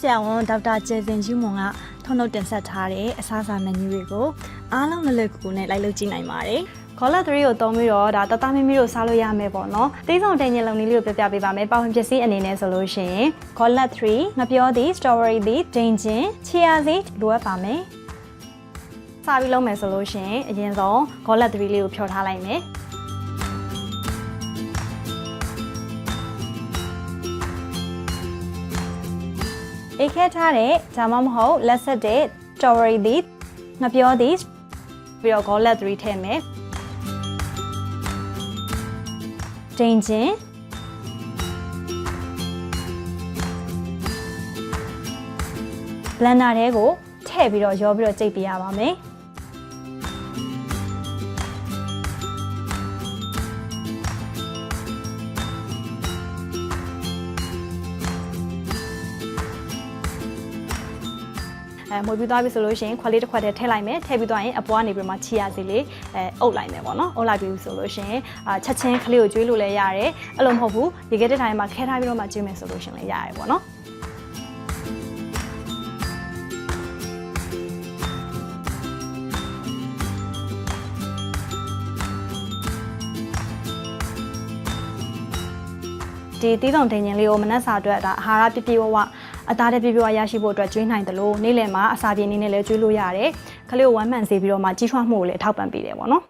ဆရာဝန်ဒေါက်တာကျေစင်ကြီးမွန်ကထုတ်လုပ်တင်ဆက်ထားတဲ့အစားအစာမန်နူတွေကိုအားလုံးလည်းလည်းကူကူနဲ့လိုက်လုပ်ကြည့်နိုင်ပါတယ်။ Color 3ကိုသုံးပြီးတော့ဒါတသားမီမီတို့စားလို့ရမယ်ပေါ့နော်။သေးဆုံးတင်ရင်လုံလေးလေးကိုပြပြပေးပါမယ်။ပါဝင်ပစ္စည်းအနေနဲ့ဆိုလို့ရှိရင် Color 3ငပြောသည် Strawberry သည်ဒိန်ချင်း Chia seed လိုအပ်ပါမယ်။စားပြီးလုံးမယ်ဆိုလို့ရှိရင်အရင်ဆုံး Color 3လေးကိုဖြောထားလိုက်မယ်။ အေးခဲထားတဲ့ဒါမှမဟုတ်လက်ဆက်တဲ့ strawberry သည်ငပြောသည်ပြီးတော့ goblet 3ထည့်မယ်ဒိန်ချင်းဘလန်ဒါထဲကိုထည့်ပြီးတော့ရောပြီးတော့ကြိတ်ပြရပါမယ် အဲမွေပြီးသွားပြီဆိုလို့ရှိရင်ခွက်လေးတစ်ခွက်တည်းထည့်လိုက်မယ်ထည့်ပြီးသွားရင်အပွားနေပြီးမှချီရစီလေးအဲအုပ်လိုက်မယ်ပေါ့နော်အုပ်လိုက်ပြီဆိုလို့ရှိရင်အာချက်ချင်းကလေးကိုကျွေးလို့လည်းရတယ်အဲ့လိုမဟုတ်ဘူးရေခဲတဲ့တိုင်းမှာခဲထားပြီးတော့မှကျွေးမယ်ဆိုလို့ရှိရင်လည်းရတယ်ပေါ့နော်ဒီတီးတုံတင်ရင်လေးကိုမနက်စာအတွက်ဒါအာဟာရပြည့်ပြည့်ဝဝ အသားတပြည့်ပြည့်ဝရရှိဖို့အတွက်ကျွေးနိုင်တယ်လို့နေ့လယ်မှာအစာပြည့်နေနဲ့လည်းကျွေးလို့ရတယ်ခလေးကိုဝမ်းမှန်စေပြီးတော့မှကြီးထွားမှုကိုလည်းအထောက်ပံ့ပေးတယ်ပေါ့နော်